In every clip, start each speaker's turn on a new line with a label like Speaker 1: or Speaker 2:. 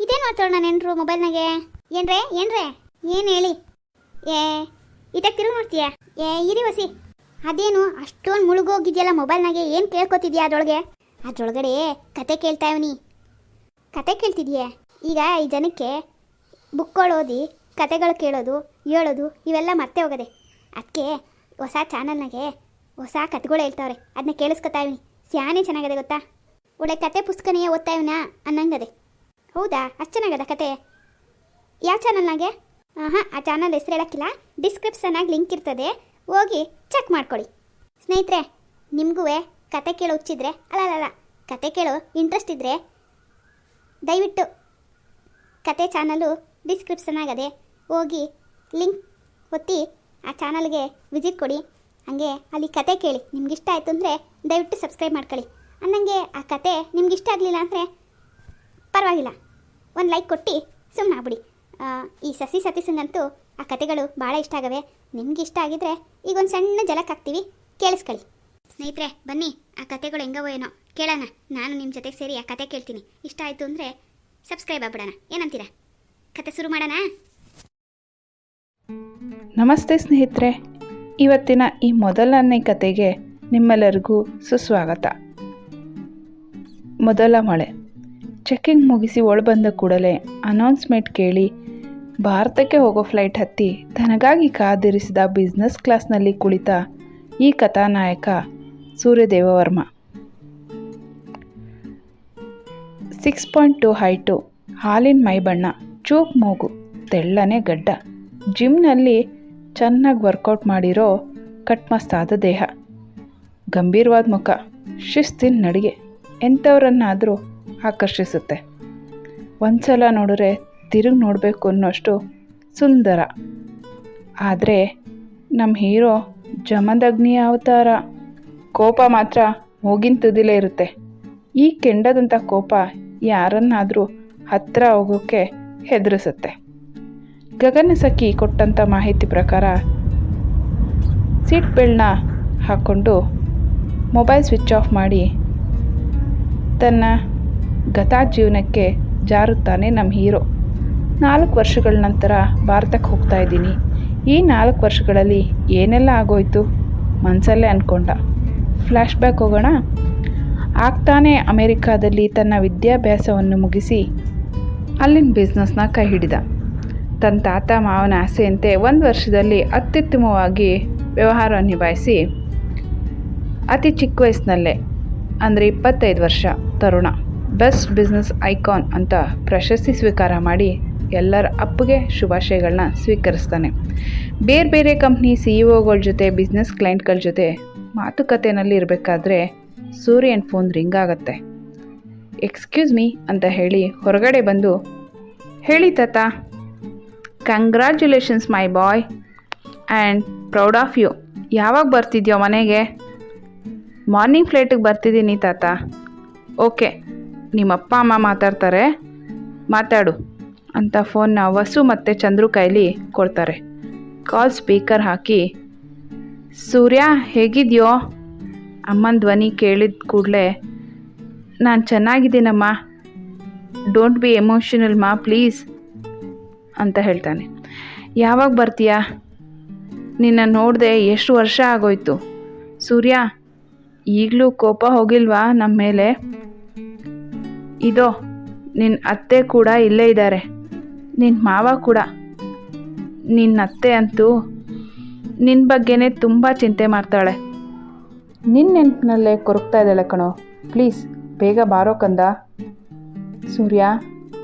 Speaker 1: ಇದೇನು ಮಾಡ್ತಾಳ ನೆನ್ರು ಮೊಬೈಲ್ನಾಗೆ? ಏನ್ರೇ ಏನ್ರೇ? ಏನು ಹೇಳಿ? ಏ ಇದಕ್ಕೆ ತಿರುಗಿ ನೋಡ್ತೀಯ? ಏ, ಇರಿ ವಸಿ. ಅದೇನು, ಅಷ್ಟೊಂದು ಮುಳುಗೋಗಿದ್ಯಲ್ಲ ಮೊಬೈಲ್ನಾಗೆ? ಏನು ಕೇಳ್ಕೊತಿದ್ಯಾ ಅದ್ರೊಳಗೆ? ಅದ್ರೊಳಗಡೆ ಕತೆ ಕೇಳ್ತಾ ಇವನಿ. ಕತೆ ಕೇಳ್ತಿದ್ಯೆ? ಈಗ ಈ ಜನಕ್ಕೆ ಬುಕ್ಗಳು ಓದಿ, ಕತೆಗಳು ಕೇಳೋದು, ಹೇಳೋದು, ಇವೆಲ್ಲ ಮತ್ತೆ ಹೋಗದೆ. ಅದಕ್ಕೆ ಹೊಸ ಚಾನಲ್ನಾಗೆ ಹೊಸ ಕತೆಗಳು ಹೇಳ್ತಾವ್ರೆ. ಅದನ್ನ ಕೇಳಿಸ್ಕೊತಾ ಇವನಿ. ಸ್ಯಾನೇ ಚೆನ್ನಾಗದೆ ಗೊತ್ತಾ? ಒಳ್ಳೆ ಕತೆ ಪುಸ್ತಕನೇ ಓದ್ತಾ ಇವನ ಅನ್ನಂಗದೆ. ಹೌದಾ? ಅಷ್ಟು ಚೆನ್ನಾಗದ ಕತೆ. ಯಾವ ಚಾನಲ್ನಾಗೆ ಹಾಂ ಆ ಚಾನಲ್ ಹೆಸರು ಹೇಳಕ್ಕಿಲ್ಲ. ಡಿಸ್ಕ್ರಿಪ್ಷನ್ನಾಗಿ ಲಿಂಕ್ ಇರ್ತದೆ. ಹೋಗಿ ಚೆಕ್ ಮಾಡ್ಕೊಳ್ಳಿ ಸ್ನೇಹಿತರೆ ನಿಮಗೂ ಕತೆ ಕೇಳೋ ಹುಚ್ಚಿದ್ರೆ ಅಲ್ಲ ಕತೆ ಕೇಳೋ ಇಂಟ್ರೆಸ್ಟ್ ಇದ್ದರೆ ದಯವಿಟ್ಟು ಕತೆ ಚಾನಲು ಡಿಸ್ಕ್ರಿಪ್ಷನ್ ಆಗದೆ ಹೋಗಿ ಲಿಂಕ್ ಒತ್ತಿ ಆ ಚಾನಲ್ಗೆ ವಿಸಿಟ್ ಕೊಡಿ. ಹಾಗೆ ಅಲ್ಲಿ ಕತೆ ಕೇಳಿ. ನಿಮ್ಗೆ ಇಷ್ಟ ಆಯಿತು ಅಂದರೆ ದಯವಿಟ್ಟು ಸಬ್ಸ್ಕ್ರೈಬ್ ಮಾಡ್ಕೊಳ್ಳಿ ಅನ್ನಂಗೆ ಆ ಕತೆ ನಿಮ್ಗೆ ಇಷ್ಟ ಆಗಲಿಲ್ಲ ಅಂದರೆ ಪರವಾಗಿಲ್ಲ. ಒಂದು ಲೈಕ್ ಕೊಟ್ಟು ಸುಮ್ಮನೆ ಆಗ್ಬಿಡಿ. ಆ, ಈ ಸಸಿ ಸತೀಸಂಗಂತೂ ಆ ಕತೆಗಳು ಭಾಳ ಇಷ್ಟ ಆಗವೆ. ನಿಮ್ಗೆ ಇಷ್ಟ ಆಗಿದ್ರೆ ಈಗ ಒಂದು ಸಣ್ಣ ಜಲಕ್ ಹಾಕ್ತೀವಿ. ಕೇಳಿಸ್ಕೊಳ್ಳಿ. ಸ್ನೇಹಿತರೆ ಬನ್ನಿ ಆ ಕತೆಗಳು ಹೆಂಗವೋ ಏನೋ ಕೇಳೋಣ. ನಾನು ನಿಮ್ಮ ಜೊತೆಗೆ ಸೇರಿ ಆ ಕತೆ ಕೇಳ್ತೀನಿ. ಇಷ್ಟ ಆಯಿತು ಅಂದರೆ ಸಬ್ಸ್ಕ್ರೈಬ್ ಆಗ್ಬಿಡೋಣ. ಏನಂತೀರಾ? ಕತೆ ಶುರು ಮಾಡೋಣ?
Speaker 2: ನಮಸ್ತೆ ಸ್ನೇಹಿತರೆ. ಇವತ್ತಿನ ಈ ಮೊದಲನೇ ಕತೆಗೆ ನಿಮ್ಮೆಲ್ಲರಿಗೂ ಸುಸ್ವಾಗತ. ಮೊದಲ ಮಳೆ. ಚೆಕ್ಕಿಂಗ್ ಮುಗಿಸಿ ಒಳಬಂದ ಕೂಡಲೇ ಅನೌನ್ಸ್ಮೆಂಟ್ ಕೇಳಿ, ಭಾರತಕ್ಕೆ ಹೋಗೋ ಫ್ಲೈಟ್ ಹತ್ತಿ ತನಗಾಗಿ ಕಾದಿರಿಸಿದ ಬಿಸ್ನೆಸ್ ಕ್ಲಾಸ್ನಲ್ಲಿ ಕುಳಿತ ಈ ಕಥಾನಾಯಕ Suryadevavarma. Six point two height, ಹಾಲಿನ ಮೈಬಣ್ಣ, ಚೂಪ್ ಮೂಗು, ತೆಳ್ಳನೆ ಗಡ್ಡ. ಜಿಮ್ನಲ್ಲಿ ಚೆನ್ನಾಗಿ ವರ್ಕೌಟ್ ಮಾಡಿರೋ ಕಟ್ಮಸ್ತಾದ ದೇಹ. ಗಂಭೀರವಾದ ಮುಖ, ಶಿಸ್ತಿನ ನಡಿಗೆ. ಎಂಥವ್ರನ್ನಾದರೂ ಆಕರ್ಷಿಸುತ್ತೆ. ಒಂದ್ಸಲ ನೋಡಿದ್ರೆ ತಿರುಗಿ ನೋಡಬೇಕು ಅನ್ನೋಷ್ಟು ಸುಂದರ. ಆದರೆ ನಮ್ಮ ಹೀರೋ ಜಮದಗ್ನಿಯ ಅವತಾರ. ಕೋಪ ಮಾತ್ರ ಮೂಗಿನ ತುದಿಲೇ ಇರುತ್ತೆ. ಈ ಕೆಂಡದಂಥ ಕೋಪ ಯಾರನ್ನಾದರೂ ಹತ್ತಿರ ಹೋಗೋಕ್ಕೆ ಹೆದರಿಸುತ್ತೆ. ಗಗನ ಸಖಿ ಕೊಟ್ಟಂಥ ಮಾಹಿತಿ ಪ್ರಕಾರ ಸೀಟ್ ಬೆಲ್ಟ್ನ ಹಾಕ್ಕೊಂಡು ಮೊಬೈಲ್ ಸ್ವಿಚ್ ಆಫ್ ಮಾಡಿ ತನ್ನ ಗತಾ ಜೀವನಕ್ಕೆ ಜಾರುತ್ತಾನೆ ನಮ್ಮ ಹೀರೋ. ನಾಲ್ಕು ವರ್ಷಗಳ ನಂತರ ಭಾರತಕ್ಕೆ ಹೋಗ್ತಾ ಇದ್ದೀನಿ. ಈ ನಾಲ್ಕು ವರ್ಷಗಳಲ್ಲಿ ಏನೆಲ್ಲ ಆಗೋಯ್ತು? ಮನಸಲ್ಲೇ ಅಂದ್ಕೊಂಡ ಫ್ಲ್ಯಾಶ್ ಬ್ಯಾಕ್ ಹೋಗೋಣ? ಆಗ್ತಾನೆ ಅಮೆರಿಕಾದಲ್ಲಿ ತನ್ನ ವಿದ್ಯಾಭ್ಯಾಸವನ್ನು ಮುಗಿಸಿ ಅಲ್ಲಿನ ಬಿಸ್ನೆಸ್ನ ಕೈ ಹಿಡಿದ. ತನ್ನ ತಾತ ಮಾವನ ಆಸೆಯಂತೆ ಒಂದು ವರ್ಷದಲ್ಲಿ ಅತ್ಯುತ್ತಮವಾಗಿ ವ್ಯವಹಾರ ನಿಭಾಯಿಸಿ ಅತಿ ಚಿಕ್ಕ ವಯಸ್ಸಿನಲ್ಲೇ, ಅಂದರೆ ಇಪ್ಪತ್ತೈದು ವರ್ಷ, ತರುಣ. ಬೆಸ್ಟ್ ಬಿಸ್ನೆಸ್ ಐಕಾನ್ ಅಂತ ಪ್ರಶಸ್ತಿ ಸ್ವೀಕಾರ ಮಾಡಿ ಎಲ್ಲರ ಅಪ್ಪಗೆ ಶುಭಾಶಯಗಳನ್ನ ಸ್ವೀಕರಿಸ್ತಾನೆ. ಬೇರೆ ಬೇರೆ ಕಂಪ್ನಿ ಸಿ ಇ ಒಗಳ ಜೊತೆ ಬಿಸ್ನೆಸ್ ಕ್ಲೈಂಟ್ಗಳ ಜೊತೆ ಮಾತುಕತೆಯಲ್ಲಿ ಇರಬೇಕಾದ್ರೆ ಸೂರ್ಯನ್ ಫೋನ್ ರಿಂಗ್ ಆಗುತ್ತೆ. ಎಕ್ಸ್ಕ್ಯೂಸ್ ಮೀ ಅಂತ ಹೇಳಿ ಹೊರಗಡೆ ಬಂದು, ಹೇಳಿ ತಾತ, congratulations my boy and proud of you. ಯಾವಾಗ ಬರ್ತಿದ್ಯೋ ಮನೆಗೆ? ಮಾರ್ನಿಂಗ್ ಫ್ಲೈಟಿಗೆ ಬರ್ತಿದ್ದೀನಿ ತಾತ. ಓಕೆ. ನಿಮ್ಮ ಅಪ್ಪ ಅಮ್ಮ ಮಾತಾಡ್ತಾರೆ. ಮಾತಾಡು ಅಂತ ಫೋನ್ನ ವಸು ಮತ್ತು ಚಂದ್ರು ಕೈಲಿ ಕೊಡ್ತಾರೆ. ಕಾಲ್ ಸ್ಪೀಕರ್ ಹಾಕಿ, ಸೂರ್ಯ ಹೇಗಿದೆಯೋ? ಅಮ್ಮನ ಧ್ವನಿ ಕೇಳಿದ ಕೂಡಲೇ, ನಾನು ಚೆನ್ನಾಗಿದ್ದೀನಮ್ಮ. ಡೋಂಟ್ ಬಿ ಎಮೋಷನಲ್ ಮಾ ಪ್ಲೀಸ್ ಅಂತ ಹೇಳ್ತಾನೆ. ಯಾವಾಗ ಬರ್ತೀಯಾ? ನಿನ್ನ ನೋಡಿದೆ ಎಷ್ಟು ವರ್ಷ ಆಗೋಯ್ತು? ಸೂರ್ಯ, ಈಗಲೂ ಕೋಪ ಹೋಗಿಲ್ವಾ ನಮ್ಮ ಮೇಲೆ? ಇದೋ ನಿನ್ನ ಅತ್ತೆ ಕೂಡ ಇಲ್ಲೇ ಇದ್ದಾರೆ ನಿನ್ನ ಮಾವ ಕೂಡ. ನಿನ್ನ ಅತ್ತೆ ಅಂತೂ ನಿನ್ನ ಬಗ್ಗೆನೇ ತುಂಬ ಚಿಂತೆ ಮಾಡ್ತಾಳೆ. ನಿನ್ನ ನೆನಪಿನಲ್ಲೇ ಕೊರಗ್ತಾ ಇದ್ದಾಳೆ ಕಣೋ. ಪ್ಲೀಸ್, ಬೇಗ ಬಾರೋ ಕಂದ. ಸೂರ್ಯ,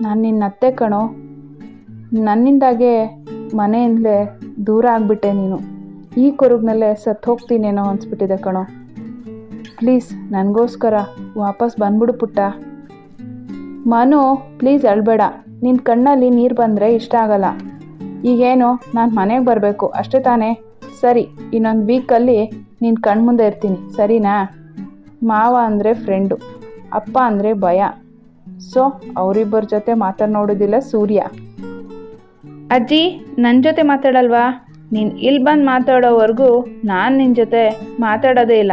Speaker 2: ನಾನು ನಿನ್ನ ಅತ್ತೆ ಕಣೋ. ನನ್ನಿಂದಾಗೆ ಮನೆಯಿಂದಲೇ ದೂರ ಆಗಿಬಿಟ್ಟೆ ನೀನು. ಈ ಕೊರಗ್ನಲ್ಲೇ ಸತ್ತು ಹೋಗ್ತೀನೇನೋ ಅನ್ಸ್ಬಿಟ್ಟಿದೆ ಕಣೋ. ಪ್ಲೀಸ್, ನನಗೋಸ್ಕರ ವಾಪಸ್ ಬಂದ್ಬಿಡು ಪುಟ್ಟ. ಮನು ಪ್ಲೀಸ್ ಅಳ್ಬೇಡ ನಿನ್ನ ಕಣ್ಣಲ್ಲಿ ನೀರು ಬಂದರೆ ಇಷ್ಟ ಆಗಲ್ಲ. ಈಗೇನು, ನಾನು ಮನೆಗೆ ಬರಬೇಕು, ಅಷ್ಟೇ ತಾನೇ? ಸರಿ, ಇನ್ನೊಂದು ವೀಕಲ್ಲಿ ನಿನ್ನ ಕಣ್ಮುಂದೆ ಇರ್ತೀನಿ, ಸರಿನಾ? ಮಾವ ಅಂದರೆ ಫ್ರೆಂಡು ಅಪ್ಪ ಅಂದರೆ ಭಯ. ಸೊ ಅವರಿಬ್ಬರ ಜೊತೆ ಮಾತನಾಡೋದಿಲ್ಲ ನೋಡೋದಿಲ್ಲ ಸೂರ್ಯ. ಅಜ್ಜಿ ನನ್ನ ಜೊತೆ ಮಾತಾಡಲ್ವಾ? ನೀನು ಇಲ್ಲಿ ಬಂದು ಮಾತಾಡೋವರೆಗೂ ನಾನು ನಿನ್ನ ಜೊತೆ ಮಾತಾಡೋದೇ ಇಲ್ಲ.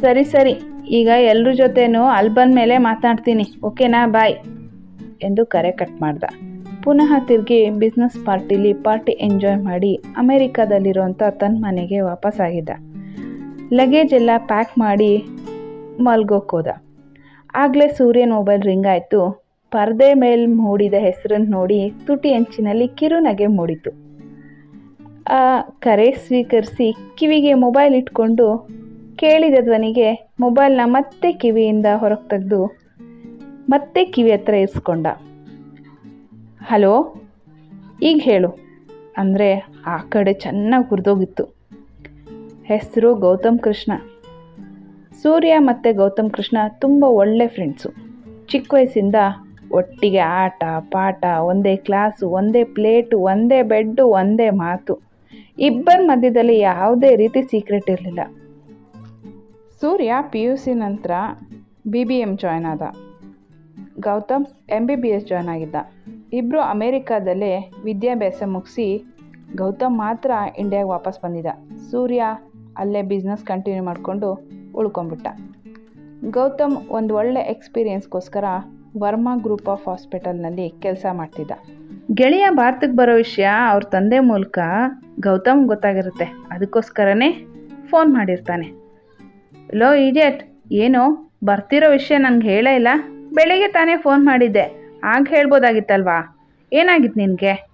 Speaker 2: ಸರಿ ಸರಿ. ಈಗ ಎಲ್ಲರ ಜೊತೆನೂ ಅಲ್ಲಿ ಬಂದ ಮೇಲೆ ಮಾತಾಡ್ತೀನಿ. ಓಕೆನಾ? ಬಾಯ್. ಎಂದು ಕರೆ ಕಟ್ ಮಾಡ್ದ. ಪುನಃ ತಿರುಗಿ ಬಿಸ್ನೆಸ್ ಪಾರ್ಟಿಲಿ ಪಾರ್ಟಿ ಎಂಜಾಯ್ ಮಾಡಿ ಅಮೇರಿಕಾದಲ್ಲಿರುವಂಥ ತನ್ನ ಮನೆಗೆ ವಾಪಸ್ಸಾಗಿದ್ದ ಲಗೇಜ್ ಎಲ್ಲ ಪ್ಯಾಕ್ ಮಾಡಿ ಮಲ್ಗೋಕ್ಕೋದ ಆಗಲೇ ಸೂರ್ಯನ ಮೊಬೈಲ್ ರಿಂಗ್ ಆಯಿತು. ಪರದೆ ಮೇಲೆ ಮೂಡಿದ ಹೆಸರನ್ನು ನೋಡಿ ತುಟಿ ಅಂಚಿನಲ್ಲಿ ಕಿರುನಗೆ ಮೂಡಿತು. ಕರೆ ಸ್ವೀಕರಿಸಿ ಕಿವಿಗೆ ಮೊಬೈಲ್ ಇಟ್ಕೊಂಡು ಕೇಳಿದ ಧ್ವನಿಗೆ ಮೊಬೈಲ್ನ ಮತ್ತೆ ಕಿವಿಯಿಂದ ಹೊರಗೆ ತೆಗೆದು ಮತ್ತೆ ಕಿವಿ ಹತ್ರ ಇರಿಸ್ಕೊಂಡ. ಹಲೋ? ಈಗ ಹೇಳು. ಅಂದರೆ ಆ ಕಡೆ ಚೆನ್ನಾಗಿ ಹುರಿದೋಗಿತ್ತು. ಹೆಸರು ಗೌತಮ್ ಕೃಷ್ಣ. ಸೂರ್ಯ ಮತ್ತು ಗೌತಮ್ ಕೃಷ್ಣ ತುಂಬ ಒಳ್ಳೆ ಫ್ರೆಂಡ್ಸು ಚಿಕ್ಕ ವಯಸ್ಸಿಂದ ಒಟ್ಟಿಗೆ ಆಟ, ಪಾಠ, ಒಂದೇ ಕ್ಲಾಸು ಒಂದೇ ಪ್ಲೇಟು ಒಂದೇ ಬೆಡ್ಡು ಒಂದೇ ಮಾತು. ಇಬ್ಬರ ಮಧ್ಯದಲ್ಲಿ ಯಾವುದೇ ರೀತಿ ಸೀಕ್ರೆಟ್ ಇರಲಿಲ್ಲ. ಸೂರ್ಯ ಪಿ ಯು ಸಿ ನಂತರ ಬಿ ಬಿ ಎಂ ಜಾಯ್ನ್ ಆದ. Gautam M B B S join ಆಗಿದ್ದ. ಇಬ್ಬರು ಅಮೇರಿಕಾದಲ್ಲೇ ವಿದ್ಯಾಭ್ಯಾಸ ಮುಗಿಸಿ ಗೌತಮ್ ಮಾತ್ರ ಇಂಡಿಯಾಗೆ ವಾಪಸ್ ಬಂದಿದ್ದ ಸೂರ್ಯ ಅಲ್ಲೇ ಬಿಸ್ನೆಸ್ ಕಂಟಿನ್ಯೂ ಮಾಡಿಕೊಂಡು ಉಳ್ಕೊಂಬಿಟ್ಟ ಗೌತಮ್ ಒಂದು ಒಳ್ಳೆ ಎಕ್ಸ್ಪೀರಿಯನ್ಸ್ಗೋಸ್ಕರ ವರ್ಮಾ ಗ್ರೂಪ್ ಆಫ್ ಹಾಸ್ಪಿಟಲ್ನಲ್ಲಿ ಕೆಲಸ ಮಾಡ್ತಿದ್ದ. ಗೆಳೆಯ ಭಾರತಕ್ಕೆ ಬರೋ ವಿಷಯ ಅವ್ರ ತಂದೆ ಮೂಲಕ ಗೌತಮ್ ಗೊತ್ತಾಗಿರುತ್ತೆ. ಅದಕ್ಕೋಸ್ಕರನೇ ಫೋನ್ ಮಾಡಿರ್ತಾನೆ. ಲೋ ಇಡಿಯಟ್ ಏನು? ಬರ್ತಿರೋ ವಿಷಯ ನನಗೆ ಹೇಳೇ ಇಲ್ಲ. ಬೆಳಿಗ್ಗೆ ತಾನೇ ಫೋನ್ ಮಾಡಿದ್ದೆ. ಆಗ ಹೇಳ್ಬೋದಾಗಿತ್ತಲ್ವಾ? ಏನಾಗಿತ್ತು ನಿನಗೆ?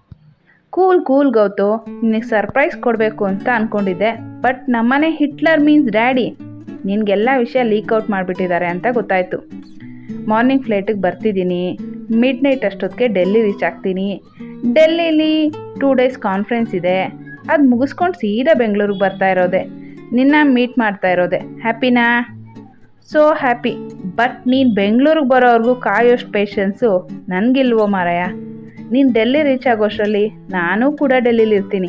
Speaker 2: Cool cool Gautu. ನಿನಗೆ ಸರ್ಪ್ರೈಸ್ ಕೊಡಬೇಕು ಅಂತ ಅಂದ್ಕೊಂಡಿದ್ದೆ ಬಟ್ ನಮ್ಮನೆ ಹಿಟ್ಲರ್ ಮೀನ್ಸ್ ಡ್ಯಾಡಿ. ನಿನಗೆಲ್ಲ ವಿಷಯ ಲೀಕ್ ಔಟ್ ಮಾಡಿಬಿಟ್ಟಿದ್ದಾರೆ ಅಂತ ಗೊತ್ತಾಯಿತು. ಮಾರ್ನಿಂಗ್ ಫ್ಲೈಟಿಗೆ ಬರ್ತಿದ್ದೀನಿ ಮಿಡ್ ನೈಟ್ ಅಷ್ಟೊತ್ತಿಗೆ ಡೆಲ್ಲಿ ರೀಚ್ ಆಗ್ತೀನಿ. ಡೆಲ್ಲಿಲಿ ಟೂ ಡೇಸ್ ಕಾನ್ಫರೆನ್ಸ್ ಇದೆ. ಅದು ಮುಗಿಸ್ಕೊಂಡು ಸೀದಾ ಬೆಂಗಳೂರಿಗೆ ಬರ್ತಾ ಇರೋದೆ. ನಿನ್ನ ಮೀಟ್ ಮಾಡ್ತಾ ಇರೋದೆ. ಹ್ಯಾಪಿನಾ ಸೋ ಹ್ಯಾಪಿ ಬಟ್ ನೀನು ಬೆಂಗಳೂರಿಗೆ ಬರೋವರೆಗೂ ಕಾಯೋಷ್ಟು ಪೇಷನ್ಸು ನನಗಿಲ್ವೋ ಮಾರಾಯ. ನೀನು ಡೆಲ್ಲಿ ರೀಚ್ ಆಗೋಷ್ಟರಲ್ಲಿ ನಾನು ಕೂಡ ಡೆಲ್ಲಿಲಿ ಇರ್ತೀನಿ.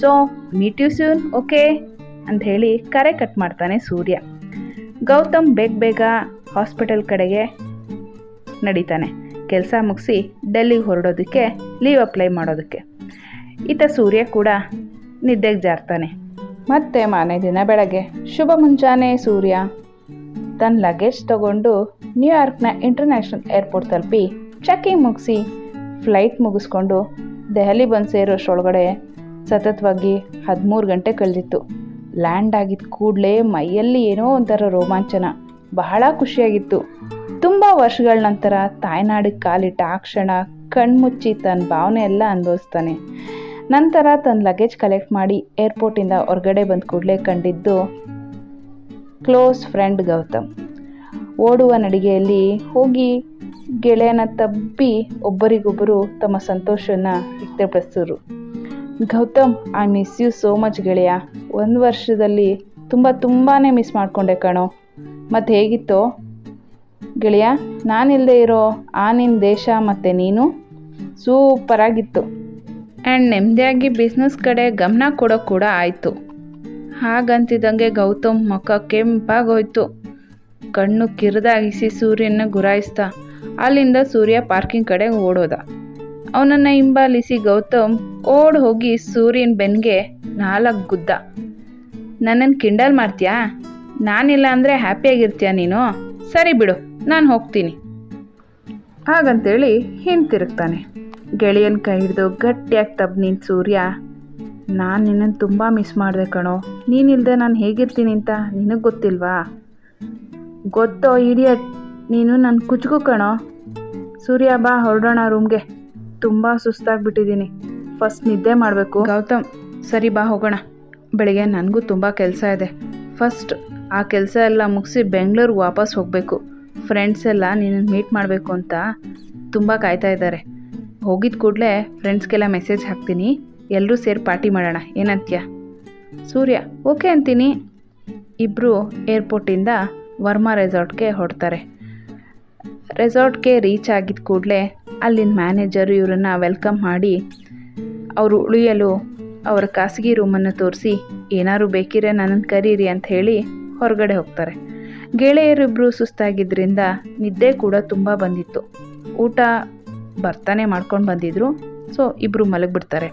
Speaker 2: So meet you soon okay ಅಂತ ಹೇಳಿ ಕರೆ ಕಟ್ ಮಾಡ್ತಾನೆ ಸೂರ್ಯ. ಗೌತಮ್ ಬೇಗ ಬೇಗ ಹಾಸ್ಪಿಟಲ್ ಕಡೆಗೆ ನಡೀತಾನೆ. ಕೆಲಸ ಮುಗಿಸಿ ಡೆಲ್ಲಿಗೆ ಹೊರಡೋದಕ್ಕೆ ಲೀವ್ ಅಪ್ಲೈ ಮಾಡೋದಕ್ಕೆ. ಈತ ಸೂರ್ಯ ಕೂಡ ನಿದ್ದೆಗೆ ಜಾರ್ತಾನೆ. ಮತ್ತೆ ಮಾನೆ ದಿನ ಬೆಳಗ್ಗೆ. ಶುಭ ಮುಂಜಾನೆ ಸೂರ್ಯ. ತನ್ನ ಲಗೇಜ್ ತಗೊಂಡು ನ್ಯೂಯಾರ್ಕ್ನ ಇಂಟರ್ನ್ಯಾಷನಲ್ ಏರ್ಪೋರ್ಟ್ ತಲುಪಿ ಚೆಕಿಂಗ್ ಮುಗಿಸಿ ಫ್ಲೈಟ್ ಮುಗಿಸ್ಕೊಂಡು ದೆಹಲಿ ಬಂದು ಸೇರೋಷ್ಟೊಳಗಡೆ ಸತತವಾಗಿ ಹದಿಮೂರು ಗಂಟೆ ಕಳೆದಿತ್ತು. ಲ್ಯಾಂಡ್ ಆಗಿದ್ದ ಕೂಡಲೇ ಮೈಯಲ್ಲಿ ಏನೋ ಒಂಥರ ರೋಮಾಂಚನ. ಬಹಳ ಖುಷಿಯಾಗಿತ್ತು. ತುಂಬ ವರ್ಷಗಳ ನಂತರ ತಾಯ್ನಾಡಿಗೆ ಕಾಲಿಟ್ಟ ಆ ಕ್ಷಣ ಕಣ್ಮುಚ್ಚಿ ತನ್ನ ಭಾವನೆ ಎಲ್ಲ ಅನುಭವಿಸ್ತಾನೆ. ನಂತರ ತನ್ನ ಲಗೇಜ್ ಕಲೆಕ್ಟ್ ಮಾಡಿ ಏರ್ಪೋರ್ಟಿಂದ ಹೊರಗಡೆ ಬಂದ ಕೂಡಲೇ ಕಂಡಿದ್ದು ಕ್ಲೋಸ್ ಫ್ರೆಂಡ್ ಗೌತಮ್. ಓಡುವ ನಡಿಗೆಯಲ್ಲಿ ಹೋಗಿ ಗೆಳೆಯನ ತಬ್ಬಿ ಒಬ್ಬರಿಗೊಬ್ಬರು ತಮ್ಮ ಸಂತೋಷನ ವ್ಯಕ್ತಪಡಿಸಿದ್ರು Gautam I miss you so much ಗೆಳೆಯ. ಒಂದು ವರ್ಷದಲ್ಲಿ ತುಂಬ ತುಂಬಾ ಮಿಸ್ ಮಾಡಿಕೊಂಡೆ ಕಣೋ. ಮತ್ತು ಹೇಗಿತ್ತು? ಗೆಳೆಯ ನಾನಿಲ್ಲದೆ ಇರೋ ಆ ನಿನ್ನ ದೇಶ ಮತ್ತು ನೀನು? ಸೂಪರಾಗಿತ್ತು ಆ್ಯಂಡ್ ನೆಮ್ಮದಿಯಾಗಿ ಬಿಸ್ನೆಸ್ ಕಡೆ ಗಮನ ಕೊಡೋ ಕೂಡ ಆಯಿತು. ಹಾಗಂತಿದ್ದಂಗೆ ಗೌತಮ್ ಮುಖ ಕೆಂಪಾಗೋಯ್ತು. ಕಣ್ಣು ಕಿರಿದಾಗಿಸಿ ಸೂರ್ಯನ ಗುರಾಯಿಸ್ದ. ಅಲ್ಲಿಂದ ಸೂರ್ಯ ಪಾರ್ಕಿಂಗ್ ಕಡೆ ಓಡೋದ. ಅವನನ್ನು ಹಿಂಬಾಲಿಸಿ ಗೌತಮ್ ಓಡ್ ಹೋಗಿ ಸೂರ್ಯನ ಬೆನ್ಗೆ ನಾಲ್ಕು ಗುದ್ದ. ನನ್ನನ್ನು ಕಿಂಡಲ್ ಮಾಡ್ತೀಯಾ? ನಾನಿಲ್ಲ ಅಂದರೆ ಹ್ಯಾಪಿಯಾಗಿರ್ತೀಯ ನೀನು? ಸರಿ ಬಿಡು, ನಾನು ಹೋಗ್ತೀನಿ. ಹಾಗಂತೇಳಿ ಹಿಂತಿರುಗ್ತಾನೆ. ಗೆಳೆಯನ ಕೈ ಹಿಡಿದು ಗಟ್ಟಿಯಾಗಿ ತಬ್ ನಿಂತ ಸೂರ್ಯ. ನಾನು ನಿನ್ನನ್ನು ತುಂಬ ಮಿಸ್ ಮಾಡಿದೆ ಕಣೋ. ನೀನಿಲ್ಲದೆ ನಾನು ಹೇಗಿರ್ತೀನಿ ಅಂತ ನಿನಗೆ ಗೊತ್ತಿಲ್ವಾ? ಗೊತ್ತೋ ಇಡಿಯಟ್, ನೀನು ನನ್ನ ಕುಚ್ಕು ಕಣೋ. ಸೂರ್ಯ ಬಾ ಹೊರಡೋಣ ರೂಮ್ಗೆ. ತುಂಬ ಸುಸ್ತಾಗ್ಬಿಟ್ಟಿದ್ದೀನಿ ಫಸ್ಟ್ ನಿದ್ದೆ ಮಾಡಬೇಕು. ಗೌತಮ್, ಸರಿ ಬಾ ಹೋಗೋಣ. ಬೆಳಿಗ್ಗೆ ನನಗೂ ತುಂಬ ಕೆಲಸ ಇದೆ. ಫಸ್ಟ್ ಆ ಕೆಲಸ ಎಲ್ಲ ಮುಗಿಸಿ ಬೆಂಗಳೂರಿಗೆ ವಾಪಸ್ ಹೋಗಬೇಕು. ಫ್ರೆಂಡ್ಸ್ ಎಲ್ಲ ನಿನ್ನನ್ನು ಮೀಟ್ ಮಾಡಬೇಕು ಅಂತ ತುಂಬ ಕಾಯ್ತಾ ಇದ್ದಾರೆ. ಹೋಗಿದ ಕೂಡಲೇ ಫ್ರೆಂಡ್ಸ್ಗೆಲ್ಲ ಮೆಸೇಜ್ ಹಾಕ್ತೀನಿ. ಎಲ್ಲರೂ ಸೇರಿ ಪಾರ್ಟಿ ಮಾಡೋಣ. ಏನಂತ್ಯ? ಸೂರ್ಯ ಓಕೆ ಅಂತೀನಿ. ಇಬ್ಬರು ಏರ್ಪೋರ್ಟಿಂದ ವರ್ಮಾ ರೆಸಾರ್ಟ್ಗೆ ಹೊರಡ್ತಾರೆ. ರೆಸಾರ್ಟ್ಗೆ ರೀಚ್ ಆಗಿದ ಕೂಡಲೇ ಅಲ್ಲಿನ ಮ್ಯಾನೇಜರು ಇವರನ್ನು ವೆಲ್ಕಮ್ ಮಾಡಿ ಅವರು ಉಳಿಯಲು ಅವರ ಖಾಸಗಿ ರೂಮನ್ನು ತೋರಿಸಿ, ಏನಾದ್ರು ಬೇಕಿದ್ರೆ ನನ್ನನ್ನು ಕರೀರಿ ಅಂತ ಹೇಳಿ ಹೊರಗಡೆ ಹೋಗ್ತಾರೆ. ಗೆಳೆಯರಿಬ್ಬರು ಸುಸ್ತಾಗಿದ್ದರಿಂದ ನಿದ್ದೆ ಕೂಡ ತುಂಬ ಬಂದಿತ್ತು. ಊಟ ಬರ್ತಾನೆ ಮಾಡ್ಕೊಂಡು ಬಂದಿದ್ರು. ಸೊ ಇಬ್ಬರು ಮಲಗಿಬಿಡ್ತಾರೆ.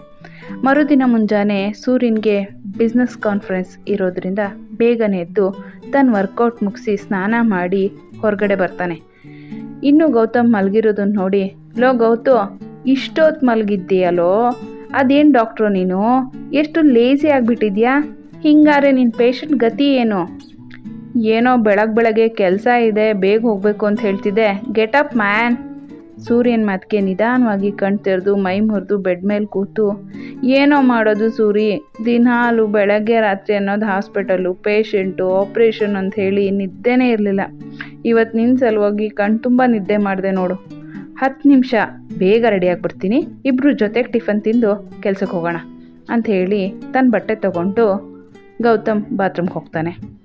Speaker 2: ಮರುದಿನ ಮುಂಜಾನೆ ಸೂರ್ಯನಿಗೆ ಬಿಸ್ನೆಸ್ ಕಾನ್ಫರೆನ್ಸ್ ಇರೋದ್ರಿಂದ ಬೇಗನೆ ಎದ್ದು ತನ್ನ ವರ್ಕೌಟ್ ಮುಗಿಸಿ ಸ್ನಾನ ಮಾಡಿ ಹೊರಗಡೆ ಬರ್ತಾನೆ. ಇನ್ನು ಗೌತಮ್ ಮಲಗಿರೋದನ್ನ ನೋಡಿ, ಲೋ ಗೌತು ಇಷ್ಟೊತ್ತು ಮಲಗಿದ್ದೀಯಲೋ? ಅದೇನು ಡಾಕ್ಟ್ರು ನೀನು? ಎಷ್ಟು ಲೇಸಿ ಆಗಿಬಿಟ್ಟಿದ್ಯಾ? ಹಿಂಗಾರೆ ನಿನ್ನ ಪೇಷಂಟ್ ಗತಿ ಏನು? ಏನೋ ಬೆಳಗ್ಗೆ ಬೆಳಗ್ಗೆ ಕೆಲಸ ಇದೆ, ಬೇಗ ಹೋಗಬೇಕು ಅಂತ ಹೇಳ್ತಿದ್ದೆ. ಗೆಟ್ ಅಪ್ ಮ್ಯಾನ್ ಸೂರ್ಯನ ಮಾತಿಗೆ ನಿಧಾನವಾಗಿ ಕಣ್ ತೆರೆದು ಮೈ ಮುರಿದು ಬೆಡ್ ಮೇಲೆ ಕೂತು, ಏನೋ ಮಾಡೋದು ಸೂರಿ ದಿನಾಲು ಬೆಳಗ್ಗೆ ರಾತ್ರಿ ಅನ್ನೋದು ಹಾಸ್ಪಿಟಲು ಪೇಷಂಟು, ಆಪ್ರೇಷನ್ ಅಂತ ಹೇಳಿ ನಿದ್ದೆನೇ ಇರಲಿಲ್ಲ. ಇವತ್ತು ನಿನ್ನ ಸಲುವಾಗಿ ಕಣ್ ತುಂಬ ನಿದ್ದೆ ಮಾಡಿದೆ ನೋಡು. ಹತ್ತು ನಿಮಿಷ, ಬೇಗ ರೆಡಿಯಾಗಿ ಬರ್ತೀನಿ ಇಬ್ಬರು ಜೊತೆಗೆ ಟಿಫನ್ ತಿಂದು ಕೆಲ್ಸಕ್ಕೆ ಹೋಗೋಣ ಅಂತ ಹೇಳಿ ತನ್ನ ಬಟ್ಟೆ ತಗೊಂಡು ಗೌತಮ್ ಬಾತ್ರೂಮ್ಗೆ ಹೋಗ್ತಾನೆ.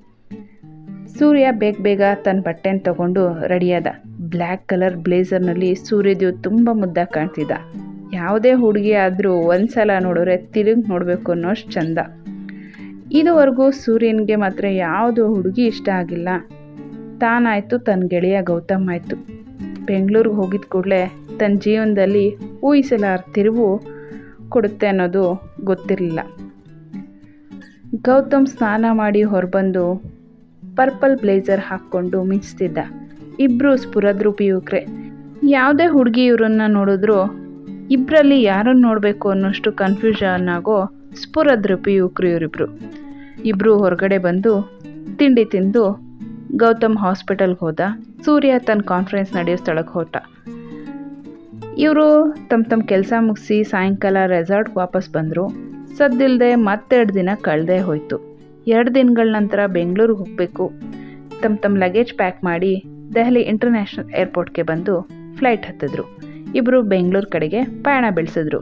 Speaker 2: ಸೂರ್ಯ ಬೇಗ ಬೇಗ ತನ್ನ ಬಟ್ಟೆನ ತಗೊಂಡು ರೆಡಿಯಾದ ಬ್ಲ್ಯಾಕ್ ಕಲರ್ ಬ್ಲೇಸರ್ನಲ್ಲಿ ಸೂರ್ಯದೇವ್ ತುಂಬ ಮುದ್ದಾಗಿ ಕಾಣ್ತಿದ್ದ. ಯಾವುದೇ ಹುಡುಗಿ ಆದರೂ ಒಂದ್ಸಲ ನೋಡಿದ್ರೆ ತಿರುಗಿ ನೋಡಬೇಕು ಅನ್ನೋಷ್ಟು ಚಂದ. ಇದುವರೆಗೂ ಸೂರ್ಯನಿಗೆ ಮಾತ್ರ ಯಾವುದು ಹುಡುಗಿ ಇಷ್ಟ ಆಗಿಲ್ಲ. ತಾನಾಯಿತು ತನ್ನ ಗೆಳೆಯ ಗೌತಮ್ ಆಯಿತು. ಬೆಂಗಳೂರಿಗೆ ಹೋಗಿದ ಕೂಡಲೇ ತನ್ನ ಜೀವನದಲ್ಲಿ ಊಹಿಸಲಾರ ತಿರುವು ಕೊಡುತ್ತೆ ಅನ್ನೋದು ಗೊತ್ತಿರಲಿಲ್ಲ. ಗೌತಮ್ ಸ್ನಾನ ಮಾಡಿ ಹೊರಬಂದು ಪರ್ಪಲ್ ಬ್ಲೇಸರ್ ಹಾಕ್ಕೊಂಡು ಮಿಂಚ್ತಿದ್ದ. ಇಬ್ಬರು ಸ್ಫುರದ್ರೂಪಿ ಯಾವುದೇ ಹುಡುಗಿ ಇವರನ್ನ ನೋಡಿದ್ರು ಇಬ್ಬರಲ್ಲಿ ಯಾರನ್ನು ನೋಡಬೇಕು ಅನ್ನೋಷ್ಟು ಕನ್ಫ್ಯೂಷನ್ ಆಗೋ ಸ್ಫುರದ್ರೂಪಿ ಯುವಕರು ಇವರಿಬ್ರು. ಇಬ್ಬರು ಹೊರಗಡೆ ಬಂದು ತಿಂಡಿ ತಿಂದು ಗೌತಮ್ ಹಾಸ್ಪಿಟಲ್ಗೆ ಹೋದ. ಸೂರ್ಯ ತನ್ನ ಕಾನ್ಫರೆನ್ಸ್ ನಡೆಯೋ ಸ್ಥಳಕ್ಕೆ ಹೊಟ್ಟ ಇವರು ತಮ್ಮ ತಮ್ಮ ಕೆಲಸ ಮುಗಿಸಿ ಸಾಯಂಕಾಲ ರೆಸಾರ್ಟ್ಗೆ ವಾಪಸ್ ಬಂದರು. ಸದ್ದಿಲ್ಲದೆ ಮತ್ತೆರಡು ದಿನ ಕಳೆದೇ ಹೋಯಿತು. ಎರಡು ದಿನಗಳ ನಂತರ ಬೆಂಗಳೂರಿಗೆ ಹೋಗಬೇಕು. ತಮ್ಮ ತಮ್ಮ ಲಗೇಜ್ ಪ್ಯಾಕ್ ಮಾಡಿ ದೆಹಲಿ ಇಂಟರ್ನ್ಯಾಷನಲ್ ಏರ್ಪೋರ್ಟ್ಗೆ ಬಂದು ಫ್ಲೈಟ್ ಹತ್ತಿದ್ರು. ಇಬ್ಬರು ಬೆಂಗಳೂರು ಕಡೆಗೆ ಪಯಣ ಬೆಳೆಸಿದ್ರು.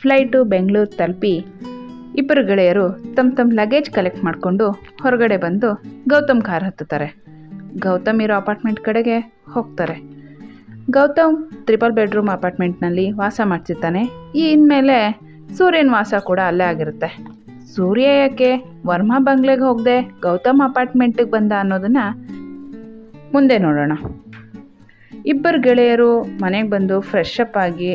Speaker 2: ಫ್ಲೈಟು ಬೆಂಗಳೂರು ತಲುಪಿ ಇಬ್ಬರು ಗೆಳೆಯರು ತಮ್ಮ ತಮ್ಮ ಲಗೇಜ್ ಕಲೆಕ್ಟ್ ಮಾಡಿಕೊಂಡು ಹೊರಗಡೆ ಬಂದು ಗೌತಮ್ ಕಾರ್ ಹತ್ತುತ್ತಾರೆ. ಗೌತಮ್ ಇರೋ ಅಪಾರ್ಟ್ಮೆಂಟ್ ಕಡೆಗೆ ಹೋಗ್ತಾರೆ. ಗೌತಮ್ ತ್ರಿಪಲ್ ಬೆಡ್ರೂಮ್ ಅಪಾರ್ಟ್ಮೆಂಟ್ನಲ್ಲಿ ವಾಸ ಮಾಡ್ತಿರ್ತಾನೆ. ಈ ಇನ್ಮೇಲೆ ಸೂರ್ಯನ ವಾಸ ಕೂಡ ಅಲ್ಲೇ ಆಗಿರುತ್ತೆ. ಸೂರ್ಯ ಯಾಕೆ ವರ್ಮಾ ಬಂಗ್ಲೆಗೆ ಹೋಗದೆ ಗೌತಮ್ ಅಪಾರ್ಟ್ಮೆಂಟಿಗೆ ಬಂದ ಅನ್ನೋದನ್ನ ಮುಂದೆ ನೋಡೋಣ. ಇಬ್ಬರು ಗೆಳೆಯರು ಮನೆಗೆ ಬಂದು ಫ್ರೆಶ್ ಅಪ್ ಆಗಿ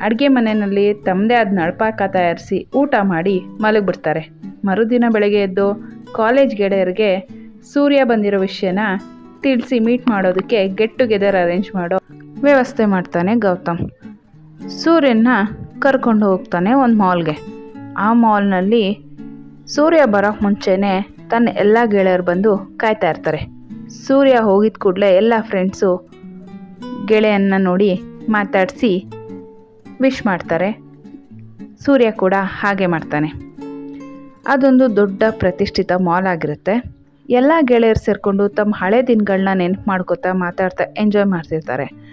Speaker 2: ಅಡುಗೆ ಮನೆಯಲ್ಲಿ ತಮ್ಮದೇ ಆದ ನಳಪಾಕ ತಯಾರಿಸಿ ಊಟ ಮಾಡಿ ಮಲಗಿಬಿಡ್ತಾರೆ. ಮರುದಿನ ಬೆಳಗ್ಗೆ ಎದ್ದು ಕಾಲೇಜ್ ಗೆಳೆಯರಿಗೆ ಸೂರ್ಯ ಬಂದಿರೋ ವಿಷಯನ ತಿಳಿಸಿ ಮೀಟ್ ಮಾಡೋದಕ್ಕೆ ಗೆಟ್ ಟುಗೆದರ್ ಅರೇಂಜ್ ಮಾಡೋ ವ್ಯವಸ್ಥೆ ಮಾಡ್ತಾನೆ ಗೌತಮ್. ಸೂರ್ಯನ ಕರ್ಕೊಂಡು ಹೋಗ್ತಾನೆ ಒಂದು ಮಾಲ್ಗೆ ಆ ಮಾಲ್ನಲ್ಲಿ ಸೂರ್ಯ ಬರೋಕ್ಕೆ ಮುಂಚೆನೇ ತನ್ನ ಎಲ್ಲ ಗೆಳೆಯರು ಬಂದು ಕಾಯ್ತಾ ಇರ್ತಾರೆ. ಸೂರ್ಯ ಹೋಗಿದ ಕೂಡಲೇ ಎಲ್ಲ ಫ್ರೆಂಡ್ಸು ಗೆಳೆಯನ್ನ ನೋಡಿ ಮಾತಾಡಿಸಿ ವಿಶ್ ಮಾಡ್ತಾರೆ. ಸೂರ್ಯ ಕೂಡ ಹಾಗೆ ಮಾಡ್ತಾನೆ. ಅದೊಂದು ದೊಡ್ಡ ಪ್ರತಿಷ್ಠಿತ ಮಾಲ್ ಆಗಿರುತ್ತೆ. ಎಲ್ಲ ಗೆಳೆಯರು ಸೇರಿಕೊಂಡು ತಮ್ಮ ಹಳೆ ದಿನಗಳನ್ನ ನೆನಪು ಮಾಡ್ಕೋತಾ ಮಾತಾಡ್ತಾ ಎಂಜಾಯ್ ಮಾಡ್ತಿರ್ತಾರೆ.